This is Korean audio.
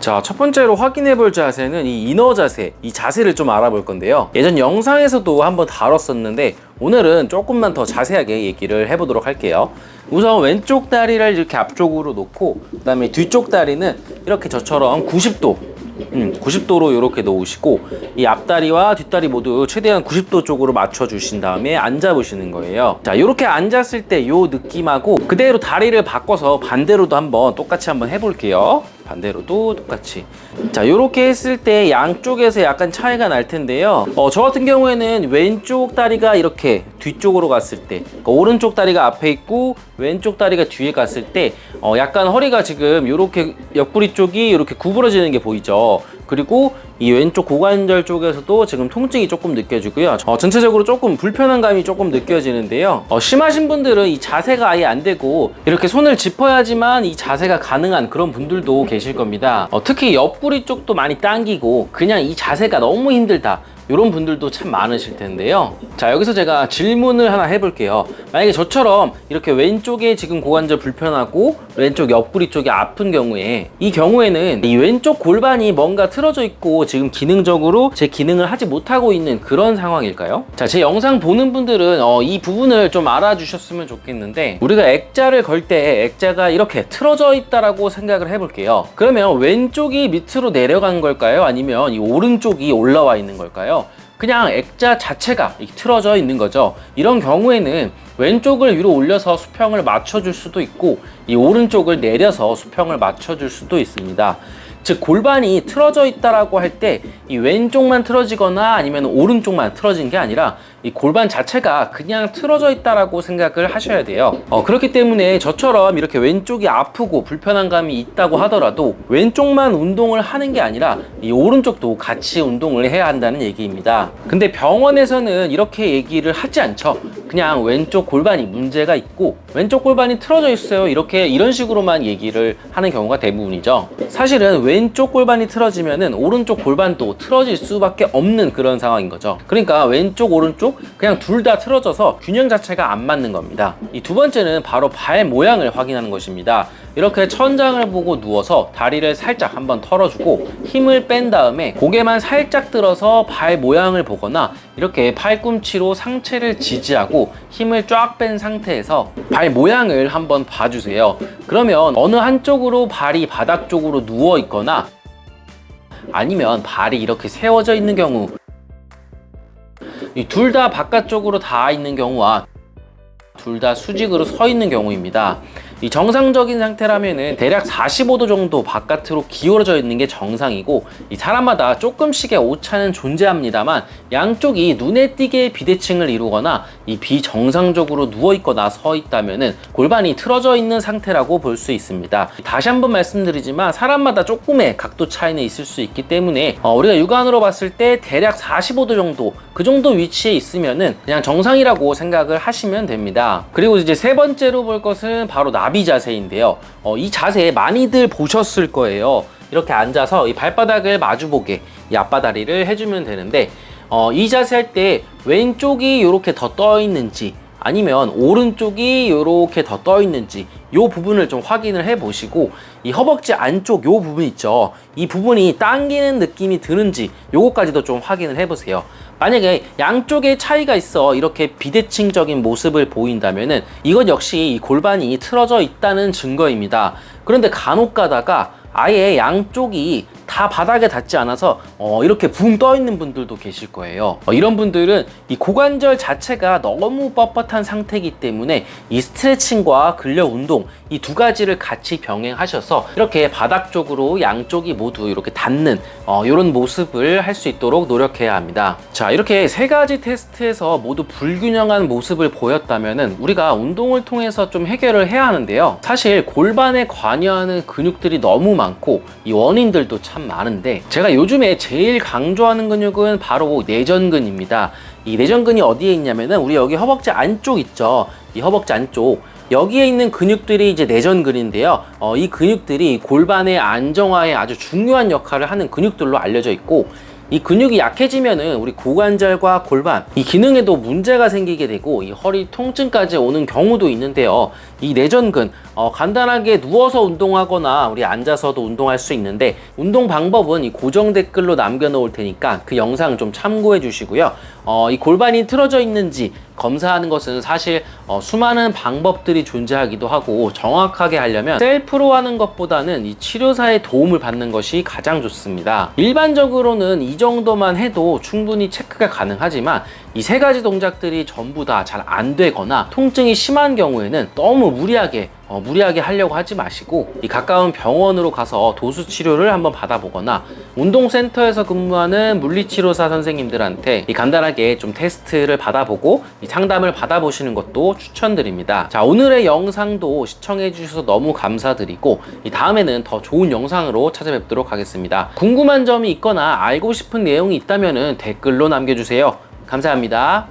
자, 첫 번째로 확인해 볼 자세는 이 이너 자세, 이 자세를 좀 알아볼 건데요. 예전 영상에서도 한번 다뤘었는데 오늘은 조금만 더 자세하게 얘기를 해보도록 할게요. 우선 왼쪽 다리를 이렇게 앞쪽으로 놓고 그다음에 뒤쪽 다리는 이렇게 저처럼 90도 음, 90도로 이렇게 놓으시고 이 앞다리와 뒷다리 모두 최대한 90도 쪽으로 맞춰 주신 다음에 앉아 보시는 거예요. 자, 이렇게 앉았을 때요 느낌하고 그대로 다리를 바꿔서 반대로도 한번 똑같이 한번 해 볼게요. 반대로도 똑같이. 자, 이렇게 했을 때 양쪽에서 약간 차이가 날 텐데요. 어, 저 같은 경우에는 왼쪽 다리가 이렇게 뒤쪽으로 갔을 때, 그러니까 오른쪽 다리가 앞에 있고 왼쪽 다리가 뒤에 갔을 때, 어, 약간 허리가 지금 이렇게 옆구리 쪽이 이렇게 구부러지는 게 보이죠. 그리고 이 왼쪽 고관절 쪽에서도 지금 통증이 조금 느껴지고요. 어, 전체적으로 조금 불편한 감이 조금 느껴지는데요. 어, 심하신 분들은 이 자세가 아예 안 되고 이렇게 손을 짚어야지만 이 자세가 가능한 그런 분들도 계실 겁니다. 어, 특히 옆구리 쪽도 많이 당기고 그냥 이 자세가 너무 힘들다. 이런 분들도 참 많으실 텐데요. 자, 여기서 제가 질문을 하나 해볼게요. 만약에 저처럼 이렇게 왼쪽에 지금 고관절 불편하고 왼쪽 옆구리 쪽이 아픈 경우에 이 경우에는 이 왼쪽 골반이 뭔가 틀어져 있고 지금 기능적으로 제 기능을 하지 못하고 있는 그런 상황일까요? 자, 제 영상 보는 분들은 어, 이 부분을 좀 알아주셨으면 좋겠는데 우리가 액자를 걸 때 액자가 이렇게 틀어져 있다라고 생각을 해볼게요. 그러면 왼쪽이 밑으로 내려간 걸까요? 아니면 이 오른쪽이 올라와 있는 걸까요? 그냥 액자 자체가 틀어져 있는 거죠. 이런 경우에는 왼쪽을 위로 올려서 수평을 맞춰줄 수도 있고 이 오른쪽을 내려서 수평을 맞춰줄 수도 있습니다. 즉 골반이 틀어져 있다라고 할 때 이 왼쪽만 틀어지거나 아니면 오른쪽만 틀어진 게 아니라 이 골반 자체가 그냥 틀어져 있다라고 생각을 하셔야 돼요. 어, 그렇기 때문에 저처럼 이렇게 왼쪽이 아프고 불편한 감이 있다고 하더라도 왼쪽만 운동을 하는 게 아니라 이 오른쪽도 같이 운동을 해야 한다는 얘기입니다. 근데 병원에서는 이렇게 얘기를 하지 않죠. 그냥 왼쪽 골반이 문제가 있고 왼쪽 골반이 틀어져 있어요. 이렇게 이런 식으로만 얘기를 하는 경우가 대부분이죠. 사실은 왼쪽 골반이 틀어지면은 오른쪽 골반도 틀어질 수밖에 없는 그런 상황인 거죠. 그러니까 왼쪽 오른쪽 그냥 둘 다 틀어져서 균형 자체가 안 맞는 겁니다. 이 두 번째는 바로 발 모양을 확인하는 것입니다. 이렇게 천장을 보고 누워서 다리를 살짝 한번 털어주고 힘을 뺀 다음에 고개만 살짝 들어서 발 모양을 보거나 이렇게 팔꿈치로 상체를 지지하고 힘을 쫙 뺀 상태에서 발 모양을 한번 봐주세요. 그러면 어느 한쪽으로 발이 바닥 쪽으로 누워 있거나 아니면 발이 이렇게 세워져 있는 경우 이둘다 바깥쪽으로 닿아 있는 경우와 둘 다 수직으로 서 있는 경우입니다. 이 정상적인 상태라면은 대략 45도 정도 바깥으로 기울어져 있는 게 정상이고 이 사람마다 조금씩의 오차는 존재합니다만 양쪽이 눈에 띄게 비대칭을 이루거나 이 비정상적으로 누워 있거나 서 있다면은 골반이 틀어져 있는 상태라고 볼 수 있습니다. 다시 한번 말씀드리지만 사람마다 조금의 각도 차이는 있을 수 있기 때문에 어, 우리가 육안으로 봤을 때 대략 45도 정도 그 정도 위치에 있으면은 그냥 정상이라고 생각을 하시면 됩니다. 그리고 이제 세 번째로 볼 것은 바로 나비 자세인데요. 어, 이 자세 많이들 보셨을 거예요. 이렇게 앉아서 이 발바닥을 마주보게 이 앞바다리를 해주면 되는데 어, 이 자세 할 때 왼쪽이 이렇게 더 떠 있는지 아니면 오른쪽이 이렇게 더 떠 있는지 이 부분을 좀 확인을 해 보시고 이 허벅지 안쪽 이 부분 있죠. 이 부분이 당기는 느낌이 드는지 요거까지도 좀 확인을 해 보세요. 만약에 양쪽에 차이가 있어 이렇게 비대칭적인 모습을 보인다면은 이것 역시 이 골반이 틀어져 있다는 증거입니다. 그런데 간혹 가다가 아예 양쪽이 다 바닥에 닿지 않아서 어, 이렇게 붕 떠 있는 분들도 계실 거예요. 어, 이런 분들은 이 고관절 자체가 너무 뻣뻣한 상태이기 때문에 이 스트레칭과 근력 운동 이 두 가지를 같이 병행하셔서 이렇게 바닥 쪽으로 양쪽이 모두 이렇게 닿는 어, 이런 모습을 할 수 있도록 노력해야 합니다. 자 이렇게 세 가지 테스트에서 모두 불균형한 모습을 보였다면은 우리가 운동을 통해서 좀 해결을 해야 하는데요. 사실 골반에 관여하는 근육들이 너무 많고 이 원인들도 참 많은데 제가 요즘에 제일 강조하는 근육은 바로 내전근입니다. 이 내전근이 어디에 있냐면은 우리 여기 허벅지 안쪽 있죠. 이 허벅지 안쪽 여기에 있는 근육들이 이제 내전근인데요. 어, 이 근육들이 골반의 안정화에 아주 중요한 역할을 하는 근육들로 알려져 있고 이 근육이 약해지면은 우리 고관절과 골반 이 기능에도 문제가 생기게 되고 이 허리 통증까지 오는 경우도 있는데요. 이 내전근 어, 간단하게 누워서 운동하거나 우리 앉아서도 운동할 수 있는데 운동 방법은 이 고정 댓글로 남겨놓을 테니까 그 영상 좀 참고해 주시고요. 어, 이 골반이 틀어져 있는지 검사하는 것은 사실 어, 수많은 방법들이 존재하기도 하고 정확하게 하려면 셀프로 하는 것보다는 이 치료사의 도움을 받는 것이 가장 좋습니다. 일반적으로는 이 정도만 해도 충분히 체크가 가능하지만 이 세 가지 동작들이 전부 다 잘 안 되거나 통증이 심한 경우에는 너무 무리하게 어, 무리하게 하려고 하지 마시고 이 가까운 병원으로 가서 도수 치료를 한번 받아보거나 운동센터에서 근무하는 물리치료사 선생님들한테 이 간단하게 좀 테스트를 받아보고 이 상담을 받아보시는 것도 추천드립니다. 자 오늘의 영상도 시청해 주셔서 너무 감사드리고 이 다음에는 더 좋은 영상으로 찾아뵙도록 하겠습니다. 궁금한 점이 있거나 알고 싶은 내용이 있다면 댓글로 남겨주세요. 감사합니다.